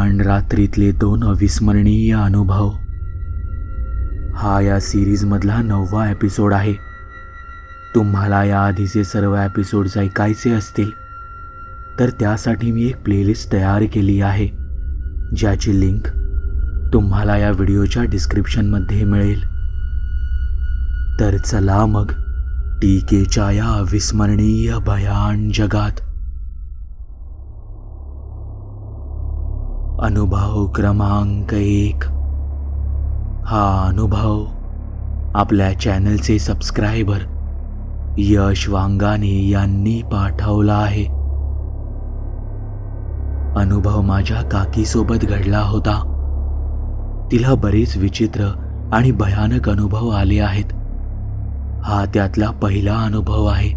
आणि रात्रीतले दोन अविस्मरणीय अनुभव. हा या सिरीजमधला नववा एपिसोड आहे. तुम्हाला या आधीचे सर्व एपिसोड्स ऐकायचे असतील तर त्यासाठी मी एक प्लेलिस्ट तयार केली आहे ज्याची लिंक तुम्हाला या व्हिडिओच्या डिस्क्रिप्शनमध्ये मिळेल. तर चला मग टीकेच्या या अविस्मरणीय भयान जगात अनुभव क्रमांक एक. हा अनुभव आपल्या चॅनलचे सबस्क्रायबर यश वांगाने यांनी पाठवला आहे. अनुभव माझ्या काकीसोबत घडला होता. तिला बरेच विचित्र आणि भयानक अनुभव आले आहेत. हा त्यातला पहिला अनुभव आहे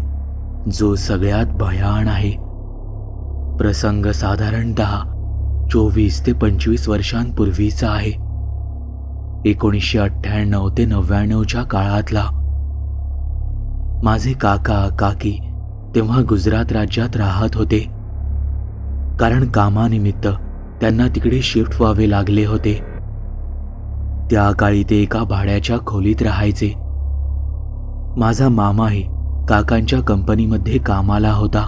जो सगळ्यात भयान आहे. प्रसंग साधारणतः चोवीस ते पंचवीस वर्षांपूर्वीचा आहे. एकोणीसशे अठ्ठ्याण्णव ते नव्याण्णवच्या काळातला. माझे काका काकी तेव्हा गुजरात राज्यात राहत होते. कारण कामानिमित्त त्यांना तिकडे शिफ्ट व्हावे लागले होते. त्या काळी ते एका भाड्याच्या खोलीत राहायचे. माझा मामाही काकांच्या कंपनीमध्ये कामाला होता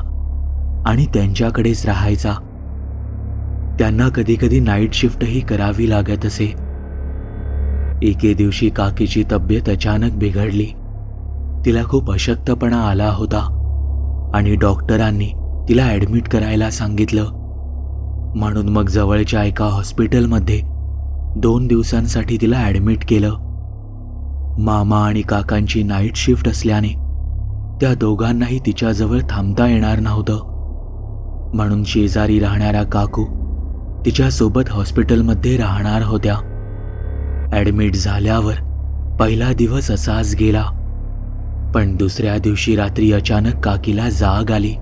आणि त्यांच्याकडेच राहायचा. त्यांना कधी कधी नाईट शिफ्टही करावी लागत असे. एके दिवशी काकीची तब्येत अचानक बिघडली. तिला खूप अशक्तपणा आला होता आणि डॉक्टरांनी तिला ॲडमिट करायला सांगितलं. म्हणून मग जवळच्या एका हॉस्पिटलमध्ये दोन दिवसांसाठी तिला ॲडमिट केलं. मामा आणि काकांची नाईट शिफ्ट असल्याने त्या दोघांनाही तिच्याजवळ थांबता येणार नव्हतं. म्हणून शेजारी राहणाऱ्या काकू तिच्यासोबत हॉस्पिटलमध्ये राहणार होत्या. ॲडमिट झाल्यावर पहिला दिवस असाच गेला. पण दुसऱ्या दिवशी रात्री अचानक काकीला जाग आली.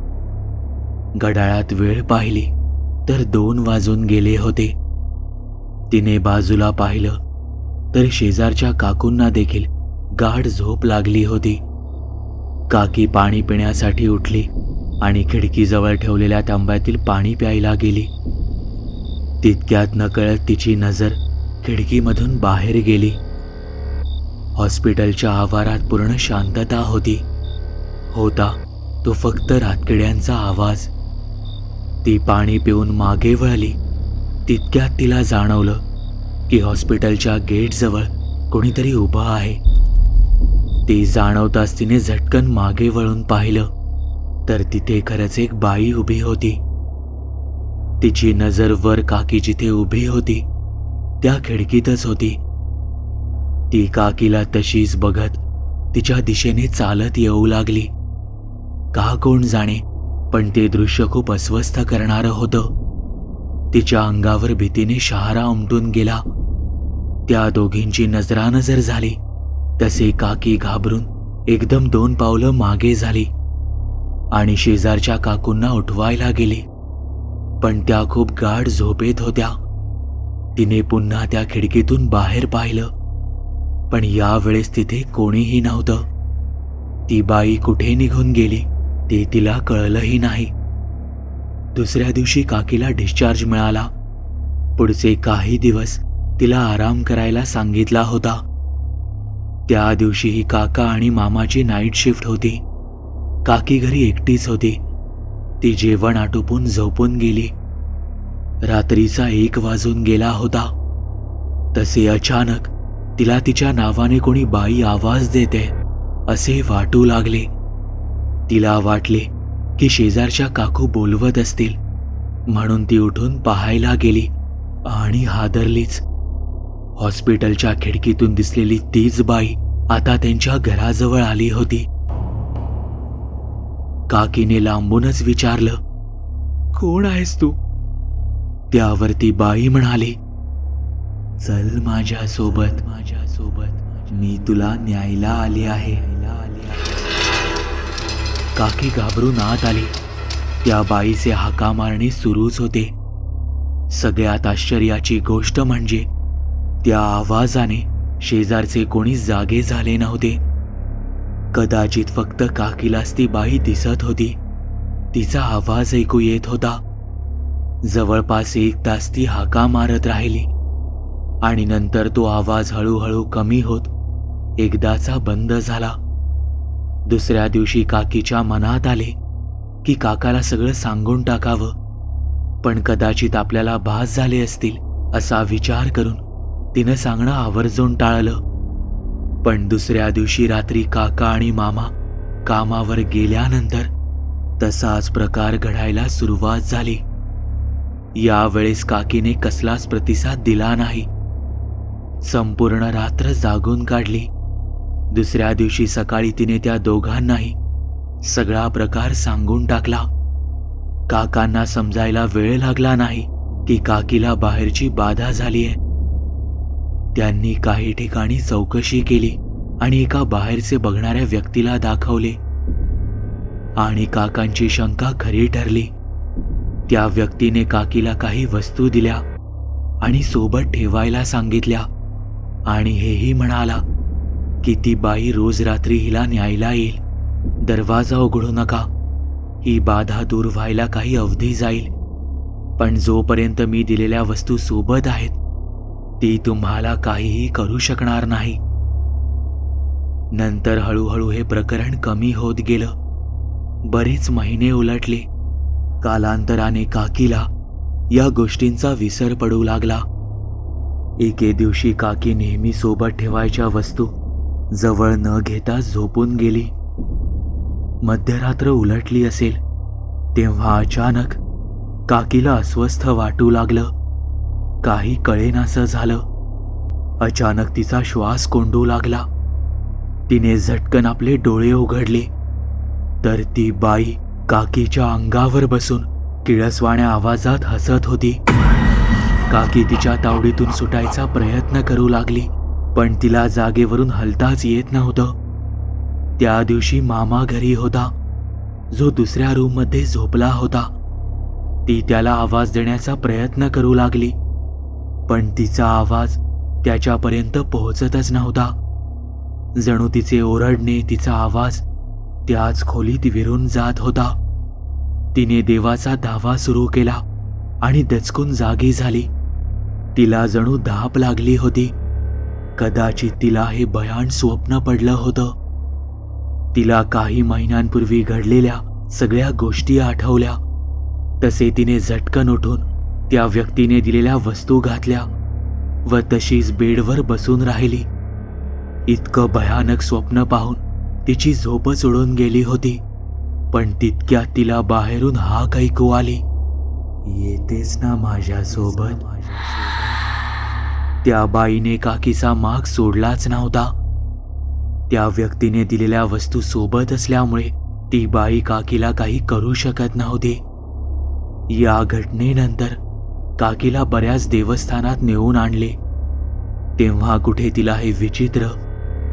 घड्याळात वेळ पाहिली तर दोन वाजून गेले होते. तिने बाजूला पाहिलं तर शेजारच्या काकूंना देखील गाढ झोप लागली होती. काकी पाणी पिण्यासाठी उठली आणि खिडकीजवळ ठेवलेल्या तांब्यातील पाणी प्यायला गेली. तितक्यात नकळत तिची नजर खिडकीमधून बाहेर गेली. हॉस्पिटलच्या आवारात पूर्ण शांतता होती. होता तो फक्त रातकिड्यांचा आवाज. ती पाणी पिऊन मागे वळली. तितक्यात तिला जाणवलं की हॉस्पिटलच्या गेटजवळ कोणीतरी उभं आहे. ती जाणवताच तिने झटकन मागे वळून पाहिलं तर तिथे खरंच एक बाई उभी होती. तिची नजर वर काकी जिथे उभी होती त्या खिडकीतच होती. ती काकीला तशीच बघत तिच्या दिशेने चालत येऊ लागली. का कोण जाणे पण ते दृश्य खूप अस्वस्थ करणारं होतं. तिच्या अंगावर भीतीने शहारा उमटून गेला. त्या दोघींची नजरानजर झाली. तसे काकी घाबरून एकदम दोन पावलं मागे झाली. आणि शेजारच्या काकूंना उठवायला गेली. पण त्या खूप गाढ झोपेत होत्या. तिने पुन्हा त्या खिडकीतून बाहेर पाहिलं. पण यावेळेस तिथे कोणीही नव्हतं. ती बाई कुठे निघून गेली ते तिला कळलंही नाही. दुसऱ्या दिवशी काकीला डिस्चार्ज मिळाला. पुढचे काही दिवस तिला आराम करायला सांगितला होता. त्या दिवशीही काका आणि मामाची नाईट शिफ्ट होती. काकी घरी एकटीच होती. ती जेवण आटोपून झोपून गेली. रात्रीचा एक वाजून गेला होता. तसे अचानक तिला तिच्या नावाने कोणी बाई आवाज देते असे वाटू लागले. तिला वाटले की शेजारच्या काकू बोलवत असतील. म्हणून ती उठून पाहायला गेली आणि हादरलीच. हॉस्पिटलच्या खिडकीतून दिसलेली तीच बाई आता त्यांच्या घराजवळ आली होती. काकीने लांबूनच विचारलं कोण आहेस तू? त्यावर ती बाई म्हणाली चल माझ्या सोबत माझ्या सोबत मी तुला न्यायला आली आहे. काकी घाबरून आत आली. त्या बाईचे हाका मारणे सुरूच होते. सगळ्यात आश्चर्याची गोष्ट म्हणजे त्या आवाजाने शेजारचे कोणी जागे झाले नव्हते. कदाचित फक्त काकीलाच ती बाई दिसत होती. तिचा आवाज ऐकू येत होता. जवळपास एक तास ती हाका मारत राहिली. आणि नंतर तो आवाज हळूहळू कमी होत एकदाचा बंद झाला. दुसऱ्या दिवशी काकीच्या मनात आले की काकाला सगळं सांगून टाकावं. पण कदाचित आपल्याला भास झाले असतील असा विचार करून तिनं सांगणं आवर्जून टाळलं. पण दुसऱ्या दिवशी रात्री काका आणि मामा कामावर गेल्यानंतर तसाच प्रकार घडायला सुरुवात झाली. यावेळेस काकीने कसलाच प्रतिसाद दिला नाही. संपूर्ण रात्र जागून काढली. दुसऱ्या दिवशी सकाळी तिने त्या दोघांनाही सगळा प्रकार सांगून टाकला. काकांना समजायला वेळ लागला नाही की काकीला बाहेरची बाधा झालीय. त्यांनी काही ठिकाणी चौकशी केली आणि एका बाहेरचे बघणाऱ्या व्यक्तीला दाखवले. आणि काकांची शंका खरी ठरली. त्या व्यक्तीने काकीला काही वस्तू दिल्या आणि सोबत ठेवायला सांगितल्या. आणि हेही म्हणाला की ती बाई रोज रात्री हिला न्यायला येईल. दरवाजा उघडू नका. ही बाधा दूर व्हायला काही अवधी जाईल. पण जोपर्यंत मी दिलेल्या वस्तू सोबत आहेत ती तुम्हाला काहीही करू शकणार नाही. नंतर हळूहळू हे प्रकरण कमी होत गेलं. बरेच महिने उलटले. कालांतराने काकीला या गोष्टींचा विसर पडू लागला. एके दिवशी काकी नेहमी सोबत ठेवायच्या वस्तू जवळ न घेता झोपून गेली. मध्यरात्र उलटली असेल तेव्हा अचानक काकीला अस्वस्थ वाटू लागलं. काही कळेनासं झालं. अचानक तिचा श्वास कोंडू लागला. तिने झटकन आपले डोळे उघडले. तर ती बाई काकीच्या अंगावर बसून किळसवाण्या आवाजात हसत होती. काकी तिच्या तावडीतून सुटायचा प्रयत्न करू लागली पण तिला जागेवरून हलताच येत नव्हतं. त्या दिवशी मामा घरी होता. जो दुसऱ्या रूममध्ये झोपला होता. ती त्याला आवाज देण्याचा प्रयत्न करू लागली. पण तिचा आवाज त्याच्यापर्यंत पोहोचतच नव्हता. जणू तिचे ओरडणे तिचा आवाज त्याच खोलीत विरून जात होता. तिने देवाचा धावा सुरू केला आणि दचकून जागी झाली. तिला जणू धाप लागली होती. कदाचित तिला हे भयान स्वप्न पडलं होतं. तिला काही महिन्यांपूर्वी घडलेल्या सगळ्या गोष्टी आठवल्या. तसे तिने झटकन उठून त्या व्यक्तीने दिलेल्या वस्तू घातल्या व तशीच बेडवर बसून राहिली. इतकं भयानक स्वप्न पाहून तिची झोपच उडून गेली होती पण तितक्यात तिला बाहेरून हाक ऐकू आली. येतेच ना माझ्यासोबत. त्या बाईने काकीचा माग सोडलाच नव्हता. त्या व्यक्तीने दिलेल्या वस्तू सोबत असल्यामुळे ती बाई काकीला काही करू शकत नव्हती. या घटनेनंतर काकीला बऱ्याच देवस्थानात नेऊन आणले. तेव्हा कुठे तिला हे विचित्र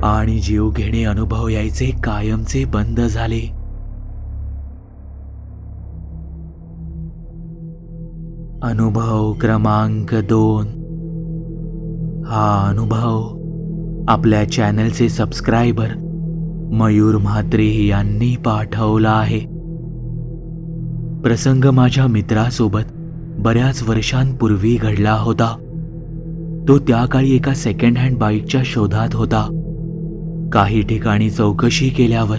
आणि जीव घेणे अनुभव यायचे कायमचे बंद झाले. अनुभव क्रमांक दोन. हा अनुभव आपल्या चॅनलचे सबस्क्रायबर मयूर म्हात्रे यांनी पाठवला आहे. प्रसंग माझ्या मित्रासोबत बऱ्याच वर्षांपूर्वी घडला होता. तो त्या काळी एका सेकंड हँड बाईकच्या शोधात होता. काही ठिकाणी चौकशी केल्यावर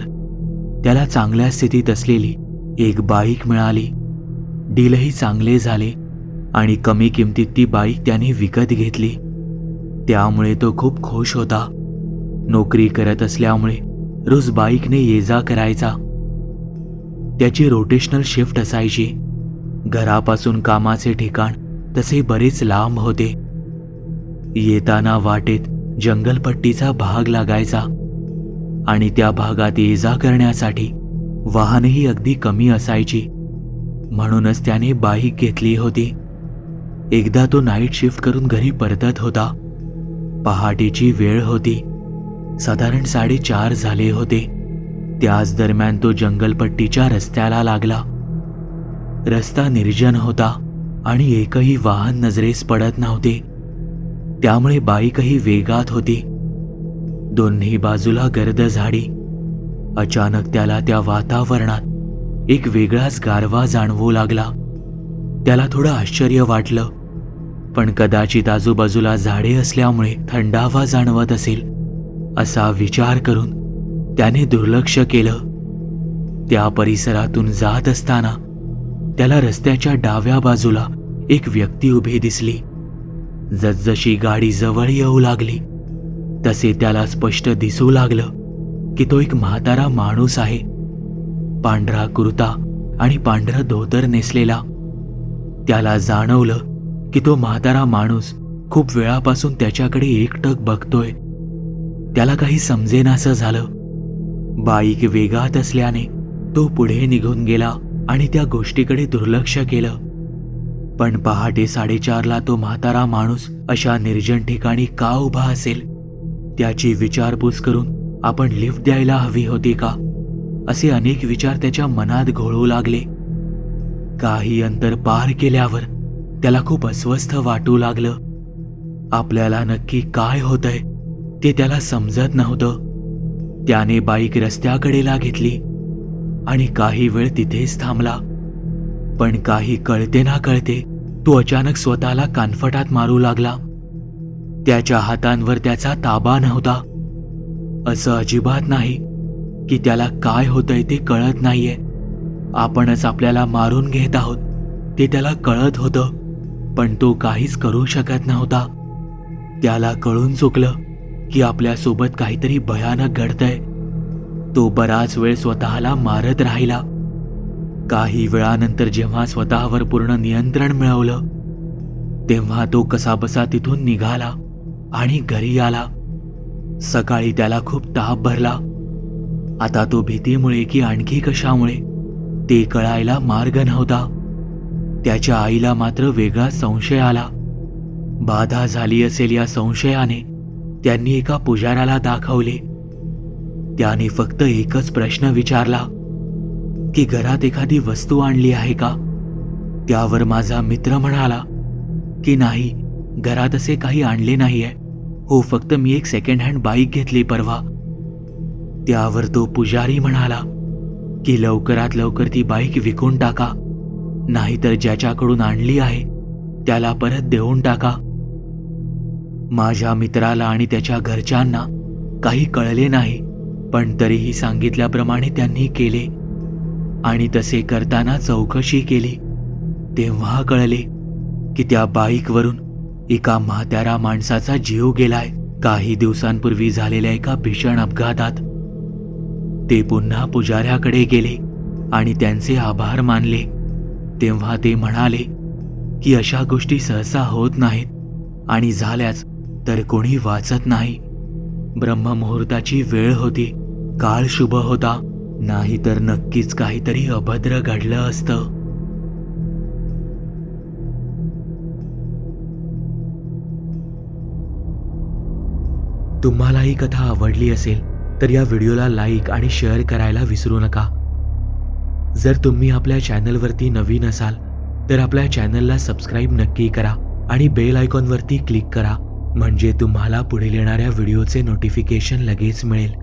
त्याला चांगल्या स्थितीत असलेली एक बाईक मिळाली. डीलही चांगले झाले आणि कमी किमतीत ती बाईक त्याने विकत घेतली. त्यामुळे तो खूप खुश होता. नोकरी करत असल्यामुळे रोज बाईकने ये जा करायचा. त्याची रोटेशनल शिफ्ट असायची. घरापासून कामाचे ठिकाण तसे बरेच लांब होते. येताना वाटेत जंगलपट्टीचा भाग लागायचा आणि त्या भागात ये जा करण्यासाठी वाहनही अगदी कमी असायची. म्हणूनच त्याने बाईक घेतली होती. एकदा तो नाईट शिफ्ट करून घरी परतत होता. पहाटेची वेळ होती. साधारण साडेचार झाले होते. त्याच दरम्यान तो जंगलपट्टीच्या रस्त्याला लागला. रस्ता निर्जन होता आणि एकही वाहन नजरेस पडत नव्हते. त्यामुळे बाईकही वेगात होती. दोन्ही बाजूला गर्द झाडी. अचानक त्याला त्या वातावरणात एक वेगळाच गारवा जाणवू लागला. त्याला थोडं आश्चर्य वाटलं. पण कदाचित आजूबाजूला झाडे असल्यामुळे थंडावा जाणवत असेल असा विचार करून त्याने दुर्लक्ष केलं. त्या परिसरातून जात असताना त्याला रस्त्याच्या डाव्या बाजूला एक व्यक्ती उभी दिसली. जसजशी गाडी जवळ येऊ लागली तसे त्याला स्पष्ट दिसू लागलं की तो एक म्हातारा माणूस आहे. पांढरा कुर्ता आणि पांढरं धोतर नेसलेला. त्याला जाणवलं की तो म्हातारा माणूस खूप वेळापासून त्याच्याकडे एकटक बघतोय. त्याला काही समजेनासं झालं. बाईक वेगात असल्याने तो पुढे निघून गेला. आणि त्या गोष्टीकडे दुर्लक्ष केलं. पण पहाटे साडेचारला तो म्हातारा माणूस अशा निर्जन ठिकाणी का उभा असेल? त्याची विचारपूस करून आपण लिफ्ट द्यायला हवी होती का? असे अनेक विचार त्याच्या मनात घोळू लागले. काही अंतर पार केल्यावर त्याला खूप अस्वस्थ वाटू लागलं. आपल्याला नक्की काय होतंय ते त्याला समजत नव्हतं. त्याने बाईक रस्त्याकडेला घेतली. आणि काही वेळ तिथेच थांबला. पण काही कळते ना कळते तो अचानक स्वतःला कानफटात मारू लागला. त्याच्या हातांवर त्याचा ताबा नव्हता. असं अजिबात नाही की त्याला काय होतंय ते कळत नाहीये. आपणच आपल्याला मारून घेत आहोत ते त्याला कळत होतं पण तो काहीच करू शकत नव्हता. त्याला कळून चुकलं की आपल्यासोबत काहीतरी भयानक घडतंय. तो बराच वेळ स्वतःला मारत राहिला. काही वेळानंतर जेव्हा स्वतःवर पूर्ण नियंत्रण मिळवलं तेव्हा तो कसाबसा तिथून निघाला आणि घरी आला. सकाळी त्याला खूप ताप भरला. आता तो भीतीमुळे की आणखी कशामुळे ते कळायला मार्ग नव्हता. त्याच्या आईला मात्र वेगळा संशय आला. बाधा झाली असेल या संशयाने त्यांनी एका पुजाऱ्याला दाखवले. त्याने फक्त एकच प्रश्न विचारला की घरात एखादी वस्तू आणली आहे का? त्यावर माझा मित्र म्हणाला की नाही घरात असे काही आणले नाहीये. हो फक्त मी एक सेकंड हँड बाईक घेतली परवा. त्यावर तो पुजारी म्हणाला की लवकरात लवकर ती बाईक विकून टाका. नाहीतर ज्याच्याकडून आणली आहे त्याला परत देऊन टाका. माझ्या मित्राला आणि त्याच्या घरच्यांना काही कळले नाही. पण तरीही सांगितल्याप्रमाणे त्यांनी केले. आणि तसे करताना चौकशी केली. तेव्हा कळले की त्या बाईकवरून एका म्हातारा माणसाचा जीव गेलाय. काही दिवसांपूर्वी झालेल्या एका भीषण अपघातात ते पुन्हा पुजाऱ्याकडे गेले आणि त्यांचे आभार मानले. तेव्हा ते म्हणाले की अशा गोष्टी सहसा होत नाहीत आणि झाल्याच तर कोणी वाचत नाही. ब्रह्ममुहूर्ताची वेळ होती. काळ शुभ होता नाहीतर नक्कीच काहीतरी अभद्र घडलं असतं. तुम्हाला ही कथा आवडली असेल तर या व्हिडिओला लाईक आणि शेअर करायला विसरू नका. जर तुम्ही आपल्या चॅनलवरती नवीन असाल तर आपल्या चॅनलला सबस्क्राईब नक्की करा आणि बेल आयकॉनवरती क्लिक करा म्हणजे तुम्हाला पुढील येणाऱ्या व्हिडिओचे नोटिफिकेशन लगेच मिळेल.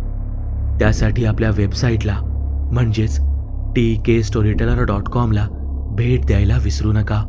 त्यासाठी आपल्या वेबसाईटला म्हणजेच टी के स्टोरीटेलर डॉट कॉमला भेट द्यायला विसरू नका.